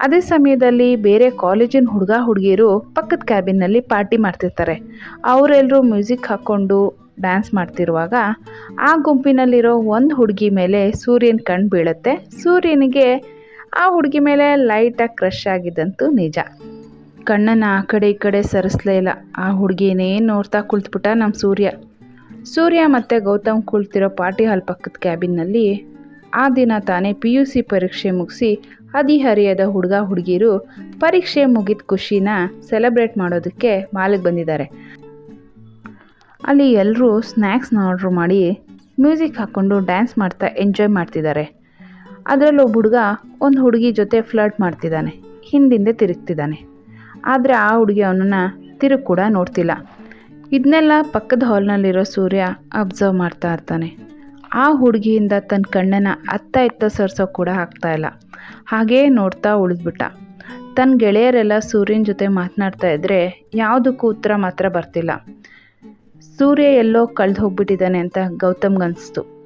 Speaker 2: ಅದೇ ಸಮಯದಲ್ಲಿ ಬೇರೆ ಕಾಲೇಜಿನ ಹುಡುಗ ಹುಡುಗಿಯರು ಪಕ್ಕದ ಕ್ಯಾಬಿನ್ನಲ್ಲಿ ಪಾರ್ಟಿ ಮಾಡ್ತಿರ್ತಾರೆ. ಅವರೆಲ್ಲರೂ ಮ್ಯೂಸಿಕ್ ಹಾಕ್ಕೊಂಡು ಡ್ಯಾನ್ಸ್ ಮಾಡ್ತಿರುವಾಗ ಆ ಗುಂಪಿನಲ್ಲಿರೋ ಒಂದು ಹುಡುಗಿ ಮೇಲೆ ಸೂರ್ಯನ ಕಣ್ಣು ಬೀಳುತ್ತೆ. ಸೂರ್ಯನಿಗೆ ಆ ಹುಡುಗಿ ಮೇಲೆ ಲೈಟಾಗಿ ಕ್ರಶ್ ಆಗಿದ್ದಂತೂ ನಿಜ. ಕಣ್ಣನ್ನು ಆ ಕಡೆ ಈ ಕಡೆ ಸರಿಸ್ಲೇ ಇಲ್ಲ. ಆ ಹುಡುಗಿನೇ ನೋಡ್ತಾ ಕುಳಿತುಬಿಟ್ಟ ನಮ್ಮ ಸೂರ್ಯ. ಸೂರ್ಯ ಮತ್ತು ಗೌತಮ್ ಕುಳಿತಿರೋ ಪಾರ್ಟಿ ಹಾಲ್ ಪಕ್ಕದ ಕ್ಯಾಬಿನ್ನಲ್ಲಿ ಆ ದಿನ ತಾನೇ ಪಿ ಯು ಸಿ ಪರೀಕ್ಷೆ ಮುಗಿಸಿ ಹದಿಹರಿಯದ ಹುಡುಗ ಹುಡುಗಿರು ಪರೀಕ್ಷೆ ಮುಗಿದ ಖುಷಿನ ಸೆಲೆಬ್ರೇಟ್ ಮಾಡೋದಕ್ಕೆ ಮಾಲಿಗೆ ಬಂದಿದ್ದಾರೆ. ಅಲ್ಲಿ ಎಲ್ಲರೂ ಸ್ನ್ಯಾಕ್ಸ್ನ ಆರ್ಡ್ರ್ ಮಾಡಿ ಮ್ಯೂಸಿಕ್ ಹಾಕ್ಕೊಂಡು ಡ್ಯಾನ್ಸ್ ಮಾಡ್ತಾ ಎಂಜಾಯ್ ಮಾಡ್ತಿದ್ದಾರೆ. ಅದರಲ್ಲಿ ಒಬ್ಬ ಹುಡುಗ ಒಂದು ಹುಡುಗಿ ಜೊತೆ ಫ್ಲರ್ಟ್ ಮಾಡ್ತಿದ್ದಾನೆ, ಹಿಂದಿಂದೆ ತಿರುಗ್ತಿದ್ದಾನೆ. ಆದರೆ ಆ ಹುಡುಗಿ ಅವನನ್ನು ತಿರುಗಿ ಕೂಡ ನೋಡ್ತಿಲ್ಲ. ಇದನ್ನೆಲ್ಲ ಪಕ್ಕದ ಹಾಲ್ನಲ್ಲಿರೋ ಸೂರ್ಯ ಅಬ್ಸರ್ವ್ ಮಾಡ್ತಾ ಇರ್ತಾನೆ. ಆ ಹುಡುಗಿಯಿಂದ ತನ್ನ ಕಣ್ಣನ್ನು ಅತ್ತ ಇತ್ತ ಸರ್ಸೋ ಕೂಡ ಆಗ್ತಾ ಇಲ್ಲ. ಹಾಗೇ ನೋಡ್ತಾ ಉಳಿದ್ಬಿಟ್ಟ. ತನ್ನ ಗೆಳೆಯರೆಲ್ಲ ಸೂರ್ಯನ ಜೊತೆ ಮಾತನಾಡ್ತಾ ಇದ್ದರೆ ಯಾವುದಕ್ಕೂ ಉತ್ತರ ಮಾತ್ರ ಬರ್ತಿಲ್ಲ. ಸೂರ್ಯ ಎಲ್ಲೋ ಕಳೆದು ಹೋಗ್ಬಿಟ್ಟಿದ್ದಾನೆ ಅಂತ ಗೌತಮ್ಗನ್ನಿಸ್ತು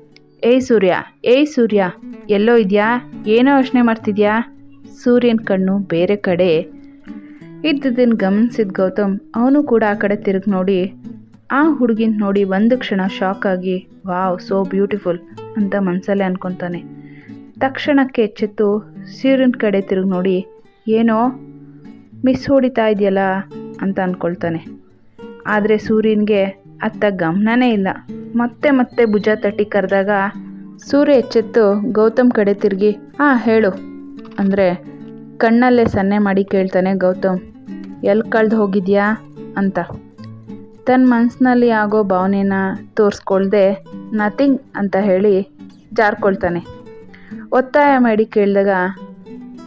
Speaker 2: ಏಯ್ ಸೂರ್ಯ ಏಯ್ ಸೂರ್ಯ, ಎಲ್ಲೋ ಇದೆಯಾ? ಏನೋ ಯೋಚನೆ ಮಾಡ್ತಿದ್ಯಾ? ಸೂರ್ಯನ ಕಣ್ಣು ಬೇರೆ ಕಡೆ ಇದ್ದದನ್ನು ಗಮನಿಸಿದ ಗೌತಮ್ ಅವನು ಕೂಡ ಆ ಕಡೆ ತಿರುಗಿ ನೋಡಿ ಆ ಹುಡುಗಿನ ನೋಡಿ ಒಂದು ಕ್ಷಣ ಶಾಕ್ ಆಗಿ, ವಾವ್ ಸೋ ಬ್ಯೂಟಿಫುಲ್ ಅಂತ ಮನಸಲ್ಲೇ ಅನ್ಕೊತಾನೆ. ತಕ್ಷಣಕ್ಕೆ ಎಚ್ಚೆತ್ತು ಸೂರ್ಯನ ಕಡೆ ತಿರುಗಿ ನೋಡಿ, ಏನೋ ಮಿಸ್ ಹೊಡಿತಾ ಇದೆಯಲ್ಲ ಅಂತ ಅಂದ್ಕೊಳ್ತಾನೆ ಆದರೆ ಸೂರ್ಯನಿಗೆ ಅತ್ತ ಗಮನನೇ ಇಲ್ಲ. ಮತ್ತೆ ಮತ್ತೆ ಭುಜ ತಟ್ಟಿ ಕರೆದಾಗ, ಸೂರ್ಯ ಎಚ್ಚೆತ್ತು, ಗೌತಮ್ ಕಡೆ ತಿರುಗಿ ಹಾಂ ಹೇಳು. ಅಂದರೆ, ಕಣ್ಣಲ್ಲೇ ಸನ್ನೆ ಮಾಡಿ ಕೇಳ್ತಾನೆ ಗೌತಮ್, ಎಲ್ಲಿ ಕಳೆದು ಹೋಗಿದ್ಯಾ? ಅಂತ. ತನ್ನ ಮನಸ್ಸಿನಲ್ಲಿ ಆಗೋ ಭಾವನೆನ ತೋರಿಸ್ಕೊಳ್ದೆ ನಥಿಂಗ್ ಅಂತ ಹೇಳಿ ಜಾರ್ಕೊಳ್ತಾನೆ. ಒತ್ತಾಯ ಮಾಡಿ ಕೇಳಿದಾಗ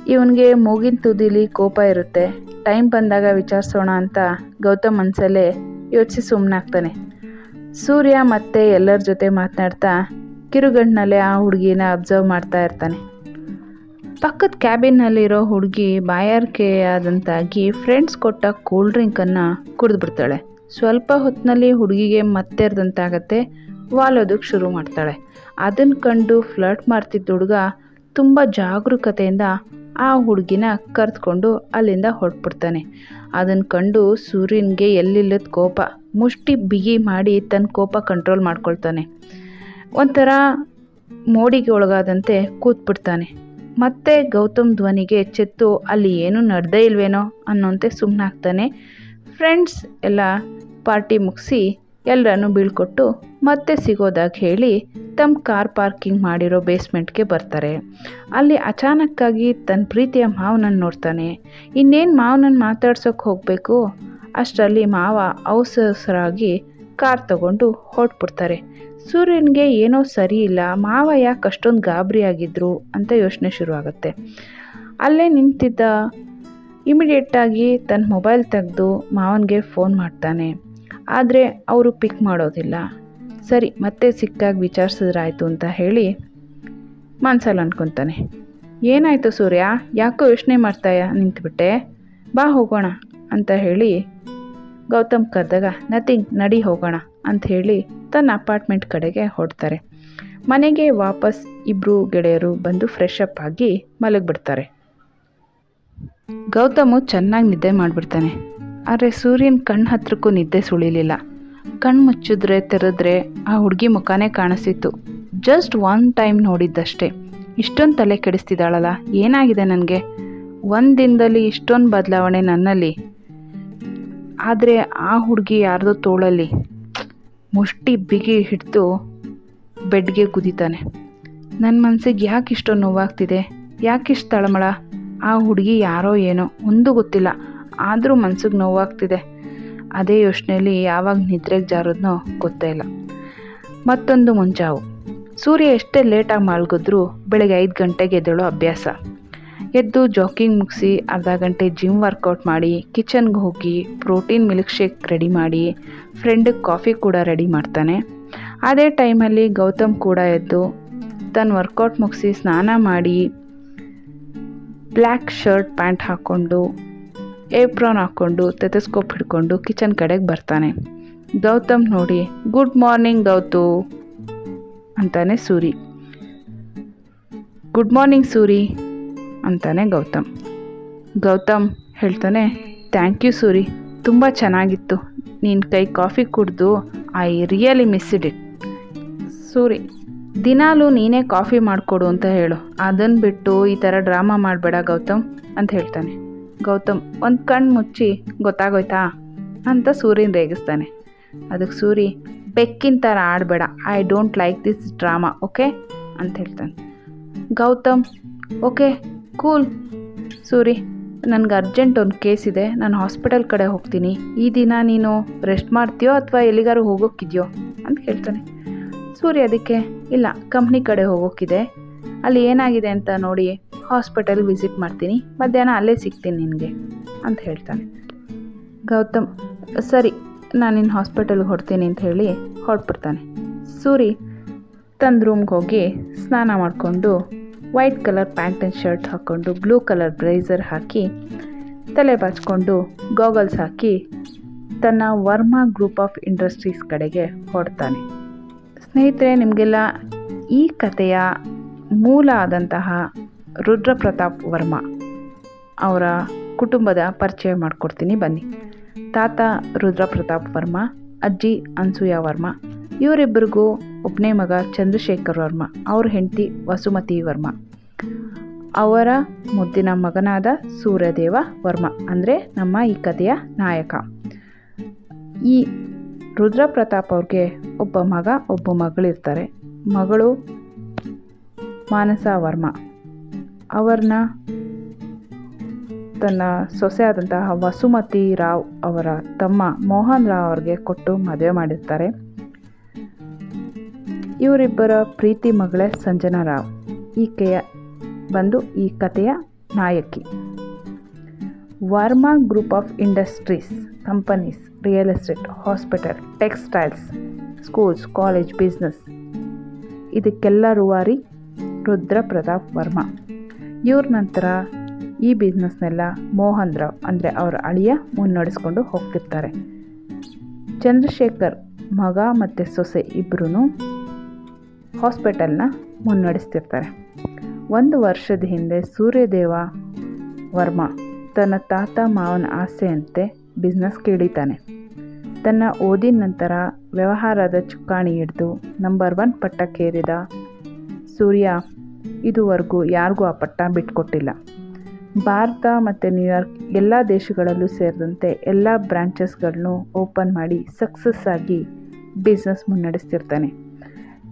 Speaker 2: ಇವನಿಗೆ ಮೂಗಿನ ತುದಿಲಿ ಕೋಪ ಇರುತ್ತೆ. ಟೈಮ್ ಬಂದಾಗ ವಿಚಾರಿಸೋಣ ಅಂತ ಗೌತಮ್ ಮನಸಲ್ಲೇ ಯೋಚಿಸಿ ಸುಮ್ಮನಾಗ್ತಾನೆ ಸೂರ್ಯ ಮತ್ತೆ ಎಲ್ಲರ ಜೊತೆ ಮಾತನಾಡ್ತಾ ಕಿರುಗಣ್ಣಲ್ಲೇ ಆ ಹುಡುಗಿನ ಅಬ್ಸರ್ವ್ ಮಾಡ್ತಾ ಇರ್ತಾನೆ. ಪಕ್ಕದ ಕ್ಯಾಬಿನ್ನಲ್ಲಿರೋ ಹುಡುಗಿ ಬಾಯಾರಿಕೆ ಆದಂತಾಗಿ ಫ್ರೆಂಡ್ಸ್ ಕೊಟ್ಟ ಕೂಲ್ ಡ್ರಿಂಕನ್ನು ಕುಡಿದ್ಬಿಡ್ತಾಳೆ. ಸ್ವಲ್ಪ ಹೊತ್ತಿನಲ್ಲಿ ಹುಡುಗಿಗೆ ಮತ್ತೆರ್ದಂತಾಗತ್ತೆ ವಾಲೋದಕ್ಕೆ ಶುರು ಮಾಡ್ತಾಳೆ. ಅದನ್ನು ಕಂಡು ಫ್ಲರ್ಟ್ ಮಾಡ್ತಿದ್ದ ಹುಡುಗ ತುಂಬ ಜಾಗರೂಕತೆಯಿಂದ ಆ ಹುಡುಗಿನ ಕರೆದುಕೊಂಡು ಅಲ್ಲಿಂದ ಹೊರಟ್ಬಿಡ್ತಾನೆ. ಅದನ್ನು ಕಂಡು ಸೂರ್ಯನಿಗೆ ಎಲ್ಲಿಲ್ಲದ ಕೋಪ. ಮುಷ್ಟಿ ಬಿಗಿ ಮಾಡಿ ತನ್ನ ಕೋಪ ಕಂಟ್ರೋಲ್ ಮಾಡ್ಕೊಳ್ತಾನೆ. ಒಂಥರ ಮೋಡಿಗೆ ಒಳಗಾದಂತೆ ಕೂತ್ಬಿಡ್ತಾನೆ. ಮತ್ತೆ ಗೌತಮ್ ಧ್ವನಿಗೆ ಚೆತ್ತು, ಅಲ್ಲಿ ಏನೂ ನಡೆದೇ ಇಲ್ವೇನೋ ಅನ್ನೋಂತೆ ಸುಮ್ಮನಾಗ್ತಾನೆ ಫ್ರೆಂಡ್ಸ್ ಎಲ್ಲ ಪಾರ್ಟಿ ಮುಗಿಸಿ ಎಲ್ಲರನ್ನು ಬೀಳ್ಕೊಟ್ಟು ಮತ್ತೆ ಸಿಗೋದಾಗ ಹೇಳಿ ತಮ್ಮ ಕಾರ್ ಪಾರ್ಕಿಂಗ್ ಮಾಡಿರೋ ಬೇಸ್ಮೆಂಟ್ಗೆ ಬರ್ತಾರೆ. ಅಲ್ಲಿ ಅಚಾನಕ್ಕಾಗಿ ತನ್ನ ಪ್ರೀತಿಯ ಮಾವನನ್ನು ನೋಡ್ತಾನೆ. ಇನ್ನೇನು ಮಾವನನ್ನು ಮಾತಾಡ್ಸೋಕೆ ಹೋಗಬೇಕು? ಅಷ್ಟರಲ್ಲಿ ಮಾವ ಅವಸರಾಗಿ ಕಾರ್ ತಗೊಂಡು ಹೊರಟ್ಬಿಡ್ತಾರೆ. ಸೂರ್ಯನಿಗೆ ಏನೋ ಸರಿ ಇಲ್ಲ, ಮಾವ ಯಾಕೆ ಅಷ್ಟೊಂದು ಗಾಬರಿ ಆಗಿದ್ರು ಅಂತ ಯೋಚನೆ ಶುರುವಾಗುತ್ತೆ. ಅಲ್ಲೇ ನಿಂತಿದ್ದ ಇಮಿಡಿಯೇಟಾಗಿ ತನ್ನ ಮೊಬೈಲ್ ತೆಗೆದು ಮಾವನಿಗೆ ಫೋನ್ ಮಾಡ್ತಾನೆ. ಆದರೆ ಅವರು ಪಿಕ್ ಮಾಡೋದಿಲ್ಲ. ಸರಿ, ಮತ್ತೆ ಸಿಕ್ಕಾಗ ವಿಚಾರಿಸಿದ್ರಾಯ್ತು ಅಂತ ಹೇಳಿ ಮನ್ಸಲ್ಲಿ ಅನ್ಕೊತಾನೆ. ಏನಾಯಿತು ಸೂರ್ಯ? ಯಾಕೋ ಯೋಚನೆ ಮಾಡ್ತಾಯ ನಿಂತ್ಬಿಟ್ಟೆ? ಬಾ ಹೋಗೋಣ ಅಂತ ಹೇಳಿ ಗೌತಮ್ ಕರೆದಾಗ, ನಥಿಂಗ್, ನಡಿ ಹೋಗೋಣ ಅಂತ ಹೇಳಿ ತನ್ನ ಅಪಾರ್ಟ್ಮೆಂಟ್ ಕಡೆಗೆ ಹೊಡ್ತಾರೆ ಮನೆಗೆ ವಾಪಸ್ ಇಬ್ಬರು ಗೆಳೆಯರು ಬಂದು ಫ್ರೆಶ್ ಅಪ್ ಆಗಿ ಮಲಗಿಬಿಡ್ತಾರೆ. ಗೌತಮು ಚೆನ್ನಾಗಿ ನಿದ್ದೆ ಮಾಡಿಬಿಡ್ತಾನೆ. ಆದರೆ ಸೂರ್ಯನ ಕಣ್ಣು ಹತ್ರಕ್ಕೂ ನಿದ್ದೆ ಸುಳಿಲಿಲ್ಲ. ಕಣ್ಣು ಮುಚ್ಚಿದ್ರೆ, ತೆರೆದ್ರೆ ಆ ಹುಡುಗಿ ಮುಖಾನೇ ಕಾಣಿಸ್ತಿತ್ತು. ಜಸ್ಟ್ ಒನ್ ಟೈಮ್ ನೋಡಿದ್ದಷ್ಟೇ. ಇಷ್ಟೊಂದು ತಲೆ ಕೆಡಿಸ್ತಿದ್ದಾಳಲ್ಲ, ಏನಾಗಿದೆ ನನಗೆ? ಒಂದು ದಿನದಲ್ಲಿ ಇಷ್ಟೊಂದು ಬದಲಾವಣೆ ನನ್ನಲ್ಲಿ. ಆದರೆ ಆ ಹುಡುಗಿ ಯಾರ್ದೋ ತೋಳಲ್ಲಿ ಮುಷ್ಟಿ ಬಿಗಿ ಹಿಡಿದು ಬೆಡ್ಗೆ ಕುದಿತಾನೆ. ನನ್ನ ಮನಸ್ಸಿಗೆ ಯಾಕೆ ಇಷ್ಟೊಂದು ನೋವಾಗ್ತಿದೆ? ಯಾಕಿಷ್ಟು ತಳಮಳ? ಆ ಹುಡುಗಿ ಯಾರೋ ಏನೋ, ಒಂದು ಗೊತ್ತಿಲ್ಲ. ಆದರೂ ಮನ್ಸಿಗೆ ನೋವಾಗ್ತಿದೆ. ಅದೇ ಯೋಚನೆಯಲ್ಲಿ ಯಾವಾಗ ನಿದ್ರೆಗೆ ಜಾರೋದ್ನೋ ಗೊತ್ತೇ ಇಲ್ಲ. ಮತ್ತೊಂದು ಮುಂಚಾವು. ಸೂರ್ಯ ಎಷ್ಟೇ ಲೇಟಾಗಿ ಮಲಗಿದ್ರು ಬೆಳಗ್ಗೆ ಐದು ಗಂಟೆಗೆ ಎದ್ದೇಳೋ ಅಭ್ಯಾಸ. ಎದ್ದು ಜಾಕಿಂಗ್ ಮುಗಿಸಿ ಅರ್ಧ ಗಂಟೆ ಜಿಮ್ ವರ್ಕೌಟ್ ಮಾಡಿ, ಕಿಚನ್ಗೆ ಹೋಗಿ ಪ್ರೋಟೀನ್ ಮಿಲ್ಕ್ ಶೇಕ್ ರೆಡಿ ಮಾಡಿ ಫ್ರೆಂಡಿಗೆ ಕಾಫಿ ಕೂಡ ರೆಡಿ ಮಾಡ್ತಾನೆ. ಅದೇ ಟೈಮಲ್ಲಿ ಗೌತಮ್ ಕೂಡ ಎದ್ದು ತನ್ನ ವರ್ಕೌಟ್ ಮುಗಿಸಿ ಸ್ನಾನ ಮಾಡಿ ಬ್ಲ್ಯಾಕ್ ಶರ್ಟ್ ಪ್ಯಾಂಟ್ ಹಾಕ್ಕೊಂಡು ಏಪ್ರಾನ್ ಹಾಕ್ಕೊಂಡು ತೆತೆಸ್ಕೋಪ್ ಹಿಡ್ಕೊಂಡು ಕಿಚನ್ ಕಡೆಗೆ ಬರ್ತಾನೆ. ಗೌತಮ್ ನೋಡಿ, ಗುಡ್ ಮಾರ್ನಿಂಗ್ ಗೌತು ಅಂತಾನೆ ಸೂರಿ. ಗುಡ್ ಮಾರ್ನಿಂಗ್ ಸೂರಿ ಅಂತಾನೆ ಗೌತಮ್. ಗೌತಮ್ ಹೇಳ್ತಾನೆ, ಥ್ಯಾಂಕ್ ಯು ಸೂರಿ, ತುಂಬ ಚೆನ್ನಾಗಿತ್ತು. ನಿನ್ನ ಕೈ ಕಾಫಿ ಕುಡಿದು, I really missed it. Suri. ದಿನಾಲೂ ನೀನೇ ಕಾಫಿ ಮಾಡಿಕೊಡು ಅಂತ ಹೇಳು. ಅದನ್ನು ಬಿಟ್ಟು ಈ ಥರ ಡ್ರಾಮಾ ಮಾಡಬೇಡ ಗೌತಮ್ ಅಂತ ಹೇಳ್ತಾನೆ. ಗೌತಮ್ ಒಂದು ಕಣ್ಣು ಮುಚ್ಚಿ, ಗೊತ್ತಾಗೋಯ್ತಾ? ಅಂತ ಸೂರ್ಯನ ರೇಗಿಸ್ತಾನೆ. ಅದಕ್ಕೆ ಸೂರಿ, ಬೆಕ್ಕಿನ ಥರ ಆಡಬೇಡ. I don't like this drama okay ಅಂತ ಹೇಳ್ತಾನೆ. ಗೌತಮ್ ಓಕೆ ಕೂಲ್ ಸೂರಿ, ನನಗೆ ಅರ್ಜೆಂಟ್ ಒಂದು ಕೇಸ್ ಇದೆ. ನಾನು ಹಾಸ್ಪಿಟಲ್ ಕಡೆ ಹೋಗ್ತೀನಿ. ಈ ದಿನ ನೀನು ರೆಸ್ಟ್ ಮಾಡ್ತೀಯೋ ಅಥವಾ ಎಲ್ಲಿಗಾರು ಹೋಗೋಕ್ಕಿದೆಯೋ ಅಂತ ಹೇಳ್ತಾನೆ. ಸೂರ್ಯ ಅದಕ್ಕೆ, ಇಲ್ಲ ಕಂಪ್ನಿ ಕಡೆ ಹೋಗೋಕ್ಕಿದೆ. ಅಲ್ಲಿ ಏನಾಗಿದೆ ಅಂತ ನೋಡಿ ಹಾಸ್ಪಿಟಲ್ ವಿಸಿಟ್ ಮಾಡ್ತೀನಿ. ಮಧ್ಯಾಹ್ನ ಅಲ್ಲೇ ಸಿಗ್ತೀನಿ ನಿನಗೆ, ಅಂತ ಹೇಳ್ತಾನೆ. ಗೌತಮ್, ಸರಿ, ನಾನು ನಿನ್ನ ಹಾಸ್ಪಿಟಲ್ಗೆ ಹೊಡ್ತೀನಿ ಅಂತ ಹೇಳಿ ಹೊರಟ್ಬಿಡ್ತಾನೆ. ಸೂರಿ ತನ್ನ ರೂಮ್ಗೆ ಹೋಗಿ ಸ್ನಾನ ಮಾಡಿಕೊಂಡು white colour pant and shirt ಹಾಕ್ಕೊಂಡು ಬ್ಲೂ ಕಲರ್ ಬ್ರೇಸರ್ ಹಾಕಿ ತಲೆ ಬಾಚ್ಕೊಂಡು ಗಾಗಲ್ಸ್ ಹಾಕಿ ತನ್ನ ವರ್ಮಾ ಗ್ರೂಪ್ ಆಫ್ ಇಂಡಸ್ಟ್ರೀಸ್ ಕಡೆಗೆ ಹೊರಡ್ತಾನೆ. ಸ್ನೇಹಿತರೆ, ನಿಮಗೆಲ್ಲ ಈ ಕಥೆಯ ಮೂಲ ಆದಂತಹ ರುದ್ರ ಪ್ರತಾಪ್ ವರ್ಮಾ ಅವರ ಕುಟುಂಬದ ಪರಿಚಯ ಮಾಡಿಕೊಡ್ತೀನಿ. ಬನ್ನಿ. ತಾತ ರುದ್ರ ಪ್ರತಾಪ್ ವರ್ಮಾ, ಅಜ್ಜಿ ಅನ್ಸೂಯ ವರ್ಮ, ಇವರಿಬ್ಬರಿಗೂ ಒಬ್ಬನೇ ಮಗ ಚಂದ್ರಶೇಖರ್ ವರ್ಮ, ಅವ್ರ ಹೆಂಡತಿ ವಸುಮತಿ ವರ್ಮ, ಅವರ ಮುದ್ದಿನ ಮಗನಾದ ಸೂರ್ಯದೇವ ವರ್ಮ, ಅಂದರೆ ನಮ್ಮ ಈ ಕಥೆಯ ನಾಯಕ. ಈ ರುದ್ರ ಪ್ರತಾಪ್ ಅವ್ರಿಗೆ ಒಬ್ಬ ಮಗ, ಒಬ್ಬ ಮಗಳಿರ್ತಾರೆ. ಮಗಳು ಮಾನಸ ವರ್ಮಾ ಅವರನ್ನ ತನ್ನ ಸೊಸೆ ವಸುಮತಿ ರಾವ್ ಅವರ ತಮ್ಮ ಮೋಹನ್ ರಾವ್ ಅವ್ರಿಗೆ ಕೊಟ್ಟು ಮದುವೆ ಮಾಡಿರ್ತಾರೆ. ಇವರಿಬ್ಬರ ಪ್ರೀತಿ ಮಗಳೇ ಸಂಜನಾ ರಾವ್. ಈಕೆಯ ಬಂದು ಈ ಕಥೆಯ ನಾಯಕಿ. Varma group of industries companies. Real estate hospital textiles schools college business ಇದಕ್ಕೆಲ್ಲ ರೂವಾರಿ ರುದ್ರ ಪ್ರತಾಪ್ ವರ್ಮಾ. ಇವ್ರ ನಂತರ ಈ ಬಿಸ್ನೆಸ್ನೆಲ್ಲ ಮೋಹನ್ ರಾವ್ ಅಂದರೆ ಅವರ ಅಳಿಯ ಮುನ್ನಡೆಸ್ಕೊಂಡು ಹೋಗ್ತಿರ್ತಾರೆ. ಚಂದ್ರಶೇಖರ್ ಮಗ ಮತ್ತು ಸೊಸೆ ಇಬ್ಬರೂ ಹಾಸ್ಪಿಟಲ್ನ ಮುನ್ನಡೆಸ್ತಿರ್ತಾರೆ. ಒಂದು ವರ್ಷದ ಹಿಂದೆ ಸೂರ್ಯದೇವ ವರ್ಮ ತನ್ನ ತಾತ ಮಾವನ ಆಸೆಯಂತೆ ಬಿಸ್ನೆಸ್ಗೆ ಕೇಳಿತಾನೆ ತನ್ನ ಓದಿನ ನಂತರ ವ್ಯವಹಾರದ ಚುಕ್ಕಾಣಿ ಹಿಡಿದು ನಂಬರ್ ಒನ್ ಪಟ್ಟಕ್ಕೇರಿದ ಸೂರ್ಯ, ಇದುವರೆಗೂ ಯಾರಿಗೂ ಆ ಪಟ್ಟ ಬಿಟ್ಕೊಟ್ಟಿಲ್ಲ. ಭಾರತ ಮತ್ತು ನ್ಯೂಯಾರ್ಕ್ ಎಲ್ಲ ದೇಶಗಳಲ್ಲೂ ಸೇರಿದಂತೆ ಎಲ್ಲ ಬ್ರಾಂಚಸ್ಗಳನ್ನು ಓಪನ್ ಮಾಡಿ ಸಕ್ಸಸ್ ಆಗಿ ಬಿಸ್ನೆಸ್ ಮುನ್ನಡೆಸ್ತಿರ್ತಾನೆ.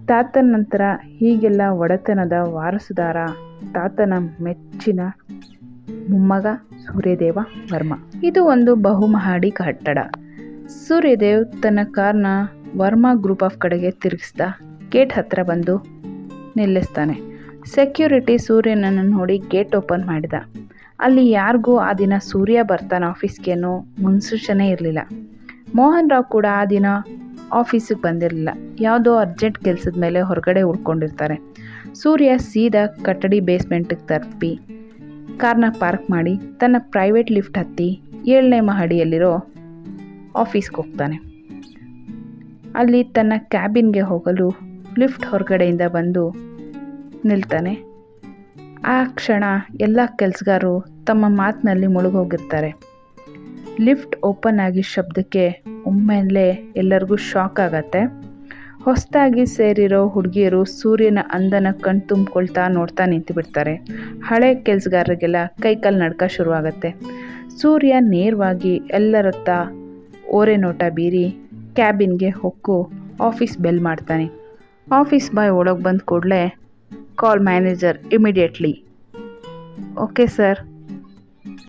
Speaker 2: ತಾತನ ನಂತರ ಹೀಗೆಲ್ಲ ಒಡೆತನದ ವಾರಸುದಾರ, ತಾತನ ಮೆಚ್ಚಿನ ಮೊಮ್ಮಗ ಸೂರ್ಯದೇವ ವರ್ಮ. ಇದು ಒಂದು ಬಹುಮಹಡಿ ಕಟ್ಟಡ. ಸೂರ್ಯದೇವ್ ತನ್ನ ಕಾರ್ನ ವರ್ಮ ಗ್ರೂಪ್ ಆಫ್ ಕಡೆಗೆ ತಿರುಗಿಸ್ದ. ಗೇಟ್ ಹತ್ರ ಬಂದು ನಿಲ್ಲಿಸ್ತಾನೆ. ಸೆಕ್ಯೂರಿಟಿ ಸೂರ್ಯನನ್ನು ನೋಡಿ ಗೇಟ್ ಓಪನ್ ಮಾಡಿದ. ಅಲ್ಲಿ ಯಾರಿಗೂ ಆ ದಿನ ಸೂರ್ಯ ಬರ್ತಾನೆ ಆಫೀಸ್ಗೇನೋ ಮುನ್ಸೂಚನೆ ಇರಲಿಲ್ಲ. ಮೋಹನ್ ರಾವ್ ಕೂಡ ಆ ದಿನ ಆಫೀಸಿಗೆ ಬಂದಿರಲಿಲ್ಲ. ಯಾವುದೋ ಅರ್ಜೆಂಟ್ ಕೆಲಸದ ಮೇಲೆ ಹೊರಗಡೆ ಉಳ್ಕೊಂಡಿರ್ತಾರೆ. ಸೂರ್ಯ ಸೀದಾ ಕಟ್ಟಡಿ ಬೇಸ್ಮೆಂಟಿಗೆ ತಲುಪಿ ಕಾರ್ನ ಪಾರ್ಕ್ ಮಾಡಿ ತನ್ನ ಪ್ರೈವೇಟ್ ಲಿಫ್ಟ್ ಹತ್ತಿ ಏಳನೇ ಮಹಡಿಯಲ್ಲಿರೋ ಆಫೀಸ್ಗೆ ಹೋಗ್ತಾನೆ. ಅಲ್ಲಿ ತನ್ನ ಕ್ಯಾಬಿನ್ಗೆ ಹೋಗಲು ಲಿಫ್ಟ್ ಹೊರಗಡೆಯಿಂದ ಬಂದು ನಿಲ್ತಾನೆ. ಆ ಕ್ಷಣ ಎಲ್ಲ ಕೆಲಸಗಾರರು ತಮ್ಮ ಮಾತಿನಲ್ಲಿ ಮುಳುಗೋಗಿರ್ತಾರೆ. ಲಿಫ್ಟ್ ಓಪನ್ ಆಗಿ ಶಬ್ದಕ್ಕೆ ಒಮ್ಮೆಲೆ ಎಲ್ಲರಿಗೂ ಶಾಕ್ ಆಗತ್ತೆ. ಹೊಸದಾಗಿ ಸೇರಿರೋ ಹುಡುಗಿಯರು ಸೂರ್ಯನ ಅಂದನ ಕಣ್ ತುಂಬಿಕೊಳ್ತಾ ನೋಡ್ತಾ ನಿಂತು ಬಿಡ್ತಾರೆ ಹಳೆ ಕೆಲಸಗಾರರಿಗೆಲ್ಲ ಕೈಕಾಲು ನಡ್ಕ ಶುರುವಾಗತ್ತೆ. ಸೂರ್ಯ ನೇರವಾಗಿ ಎಲ್ಲರತ್ತ ಓರೆ ನೋಟ ಬೀರಿ ಕ್ಯಾಬಿನ್ಗೆ ಹೊಕ್ಕು ಆಫೀಸ್ ಬೆಲ್ ಮಾಡ್ತಾನೆ. ಆಫೀಸ್ ಬಾಯ್ ಒಳಗೆ ಬಂದ ಕೂಡಲೇ call manager immediately, okay sir